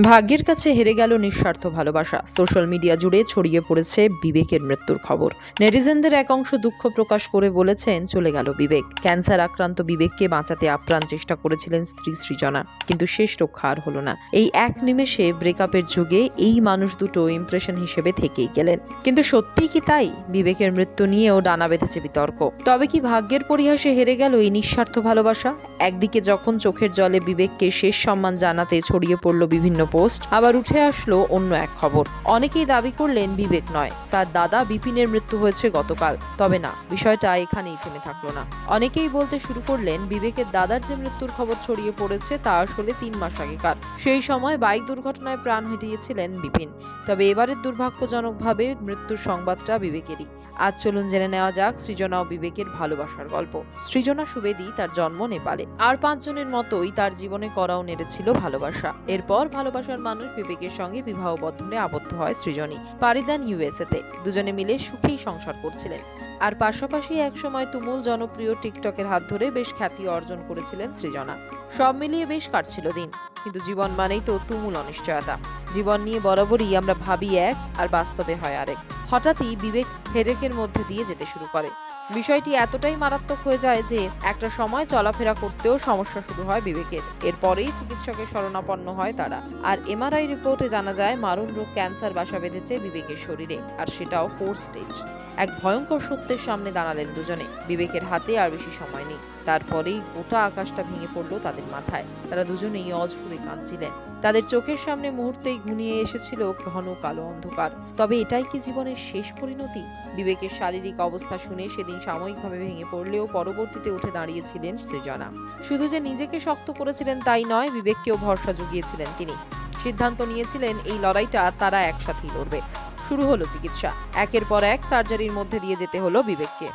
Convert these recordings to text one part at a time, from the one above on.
ভাগ্যের কাছে হেরে গেল নিঃস্বার্থ ভালোবাসা। সোশ্যাল মিডিয়া জুড়ে ছড়িয়ে পড়েছে বিবেকের মৃত্যুর খবর। নেটিজেনদের এক অংশ দুঃখ প্রকাশ করে বলেছেন, চলে গেল বিবেক। ক্যান্সার আক্রান্ত বিবেককে বাঁচাতে আপ্রাণ চেষ্টা করেছিলেন স্ত্রী সৃজনা। কিন্তু শেষ রক্ষা আর হলো না। এই এক নিমেষে ব্রেকআপের যুগে এই মানুষ দুটো ইমপ্রেশন হিসেবে থেকেই গেলেন। কিন্তু সত্যিই কি তাই? বিবেকের মৃত্যু নিয়েও ডানা বেঁধেছে বিতর্ক। তবে কি ভাগ্যের পরিহাসে হেরে গেল এই নিঃস্বার্থ ভালোবাসা? একদিকে যখন চোখের জলে বিবেককে শেষ সম্মান জানাতে ছড়িয়ে পড়ল বিভিন্ন পোস্ট, আবার উঠে আসলো অন্য এক খবর। অনেকেই দাবি করলেন বিবেক নয়, তার দাদা বিপিনের মৃত্যু হয়েছে গতকাল। তবে না, বিষয়টা এখানেই থেমে থাকল না। অনেকেই বলতে শুরু করলেন, বিবেকের দাদার যে মৃত্যুর খবর ছড়িয়ে পড়েছে তা আসলে তিন মাস আগেকার। সেই সময় বাইক দুর্ঘটনায় প্রাণ হারিয়েছিলেন বিপিন। তবে এবারের দুর্ভাগ্যজনকভাবে মৃত্যুর সংবাদটা বিবেকেরই। আজ চলুন জেনে নেওয়া যাক সৃজনা ও বিবেকের ভালোবাসার গল্প। সৃজনা সুবেদী তার জন্ম নেপালে। আর পাঁচজনের মতোই তার জীবনে করাও নেড়েছিল ভালোবাসা। এরপর ভালোবাসার মানুষ বিবেকের সঙ্গে বিবাহ বন্ধনে আবদ্ধ হয় সৃজনী পারিদান ইউএসএতে দুজনে মিলে সুখেই সংসার করছিলেন। আর পাশাপাশি একসময় তুমুল জনপ্রিয় টিকটকের হাত ধরে বেশ খ্যাতি অর্জন করেছিলেন সৃজনা। সব মিলিয়ে বেশ কাটছিল দিন, কিন্তু জীবন মানেই তো তুমুল অনিশ্চয়তা। জীবন নিয়ে বরাবরই আমরা ভাবি এক, আর বাস্তবে হয় আরেক। হঠাৎই বিবেক হেরেকের মধ্যে দিয়ে যেতে শুরু করে। বিষয়টি এতটাই মারাত্মক হয়ে যায় যে, একটা সময় চলাফেরা করতেও সমস্যা শুরু হয় বিবেকের। এরপরেই চিকিৎসকের শরণাপন্ন হয় তারা। আর এমআরআই রিপোর্টে জানা যায়, মারণ রোগ ক্যান্সার বাসা বেঁধেছে বিবেকের শরীরে, আর সেটাও ফোর স্টেজ। এক ভয়ঙ্কর সত্যের সামনে দাঁড়ালেন দুজনে। বিবেকের হাতে আর বেশি সময় নেই। তারপরেই গোটা আকাশটা ভেঙে পড়ল তাদের মাথায়। তারা দুজনেই অঝরে কাঁদছিলেন। তাদের চোখের সামনে মুহূর্তেই ঘনিয়ে এসেছিল ঘন কালো অন্ধকার। তবে এটাই কি জীবনের শেষ পরিণতি? বিবেকের শারীরিক অবস্থা শুনে সেদিন সাময়িকভাবে ভেঙে পড়লেও পরবর্তীতে উঠে দাঁড়িয়েছিলেন সৃজনা। শুধু যে নিজেকে শক্ত করেছিলেন তাই নয়, বিবেককেও ভরসা জুগিয়েছিলেন তিনি। সিদ্ধান্ত নিয়েছিলেন, এই লড়াইটা তারা একসাথেই লড়বে। শুরু হলো চিকিৎসা। একের পর এক সার্জারির মধ্যে দিয়ে যেতে হলো বিবেককে।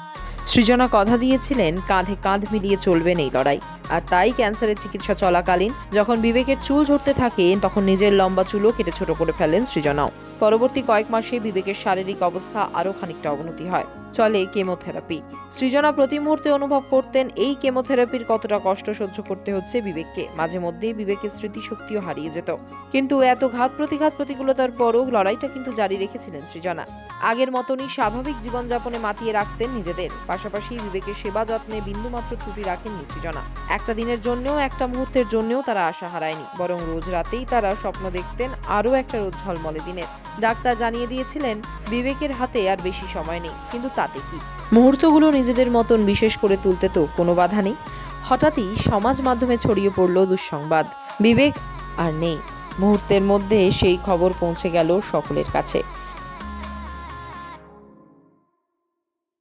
সৃজনা কথা দিয়েছিলেন, কাঁধে কাঁধ মিলিয়ে চলবেন এই লড়াই। আর তাই ক্যান্সারের চিকিৎসা চলাকালীন, যখন বিবেকের চুল ঝরতে থাকে, তখন নিজের লম্বা চুলও কেটে ছোট করে ফেলেন সৃজনাও। পরবর্তী কয়েক মাসে বিবেকের শারীরিক অবস্থা আরও খানিকটা অবনতি হয়। চলে কেমোথেরাপি। সৃজনা প্রতি মুহূর্তে অনুভব করতেন এই কেমোথেরাপির কতটা কষ্ট সহ্য করতে হচ্ছে বিবেককে। মাঝে মধ্যেই বিবেকের স্মৃতিশক্তিও হারিয়ে যেত। কিন্তু এত ঘাত প্রতিঘাত প্রতিকূলতার পরও লড়াইটা কিন্তু জারি রেখেছিলেন সৃজনা। আগের মতনই স্বাভাবিক জীবনযাপনে মাতিয়ে রাখতেন নিজেদের। পাশাপাশি বিবেকের সেবা যত্নে বিন্দুমাত্র ত্রুটি রাখেননি সৃজনা। একটা দিনের জন্যও, একটা মুহূর্তের জন্যও তারা আশা হারায়নি। বরং রোজ রাতেই তারা স্বপ্ন দেখতেন আরও একটা রোজ ঝলমলে দিনের। ডাক্তার জানিয়ে দিয়েছিলেন, বিবেকের হাতে আর বেশি সময় নেই, কিন্তু তাতে কি? মুহূর্তগুলো নিজেদের মতন বিশেষ করে তুলতে তো কোনো বাধা নেই। হঠাৎই সমাজ মাধ্যমে ছড়িয়ে পড়ল দুঃসংবাদ। বিবেক আর নেই। মুহূর্তের মধ্যে সেই খবর পৌঁছে গেল সকলের কাছে।